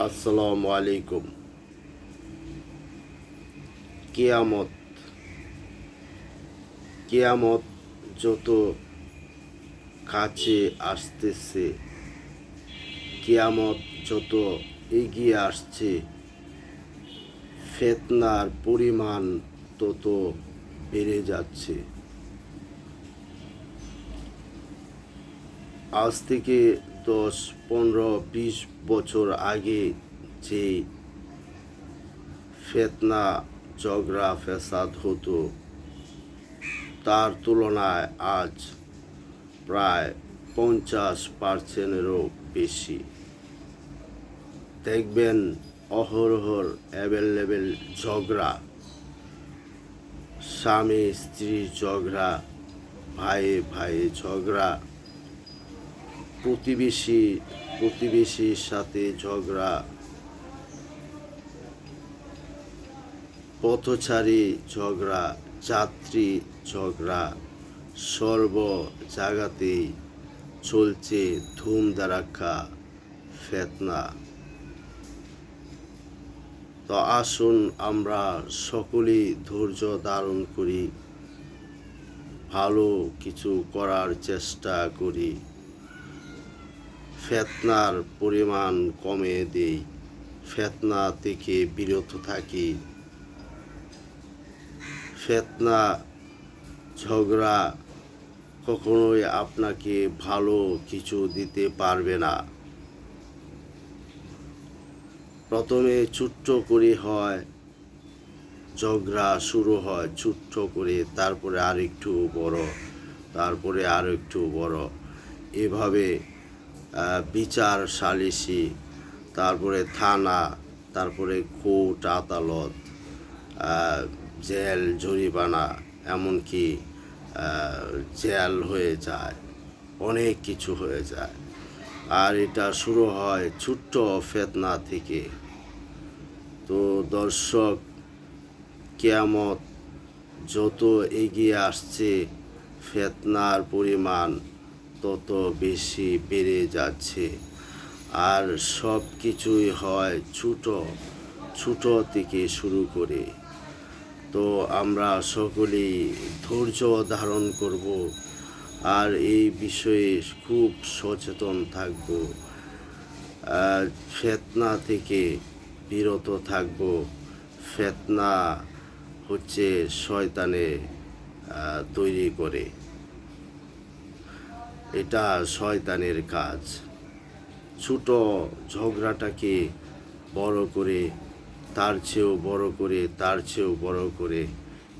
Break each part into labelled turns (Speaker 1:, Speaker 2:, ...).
Speaker 1: আসসালামু আলাইকুম কেয়ামত কেয়ামত যত কাছে আসতেছে কেয়ামত যত এগিয়ে আসছে ফেতনার পরিমাণ তত বেড়ে যাচ্ছে আজ থেকে দশ, পনেরো, বিশ বছর আগে যে ফেতনা, ঝগড়া, ফ্যাসাদ হতো, তার তুলনায় আজ প্রায় পঞ্চাশ পার্সেন্টেরও বেশি। দেখবেন অহরহর অ্যাভেলেবেল ঝগড়া স্বামী স্ত্রীর ঝগড়া ভাইয়ে ভাইয়ে ঝগড়া প্রতিবেশী, প্রতিবেশীর সাথে ঝগড়া, পথচারী ঝগড়া, যাত্রী ঝগড়া, সর্ব জায়গাতেই চলছে ধুম দারাক্কা ফেতনা। তো আসুন আমরা সকলেই ধৈর্য ধারণ করি, ভালো কিছু করার চেষ্টা করি। ফেতনার পরিমাণ কমে দেই, ফেতনা থেকে বিরত থাকি। ফেতনা, ঝগড়া কখনোই আপনাকে ভালো কিছু দিতে পারবে না। প্রথমে ছোট্ট করে হয়, ঝগড়া শুরু হয় ছোট্ট করে, তারপরে আরেকটু বড়, তারপরে আরও একটু বড়। এভাবে বিচার সালিসি তারপরে থানা, তারপরে কোর্ট, আদালত জেল, জরিমানা, এমনকি জেল হয়ে যায়, অনেক কিছু হয়ে যায়। আর এটা শুরু হয় ছোট্ট ফেতনা থেকে। তো দর্শক, কেয়ামত যত এগিয়ে আসছে, ফেতনার পরিমাণ তত বেশি বেড়ে যাচ্ছে। আর সব কিছুই হয় ছোট ছোট থেকে শুরু করে। তো আমরা সকলেই ধৈর্য ধারণ করব আর এই বিষয়ে খুব সচেতন থাকব। ফেতনা থেকে বিরত থাকব। ফেতনা হচ্ছে শয়তানে তৈরি করে। এটা শয়তানের কাজ। ছোট ঝগড়াটাকে বড় করে, তার চেয়েও বড় করে, তার চেয়েও বড় করে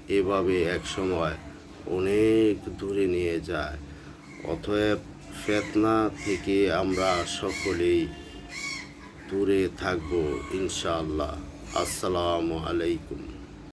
Speaker 1: এভাবে এক সময় অনেক দূরে নিয়ে যায়। অতএব ফেতনা থেকে আমরা সকলেই দূরে থাকব ইনশাআল্লাহ। আসসালামু আলাইকুম।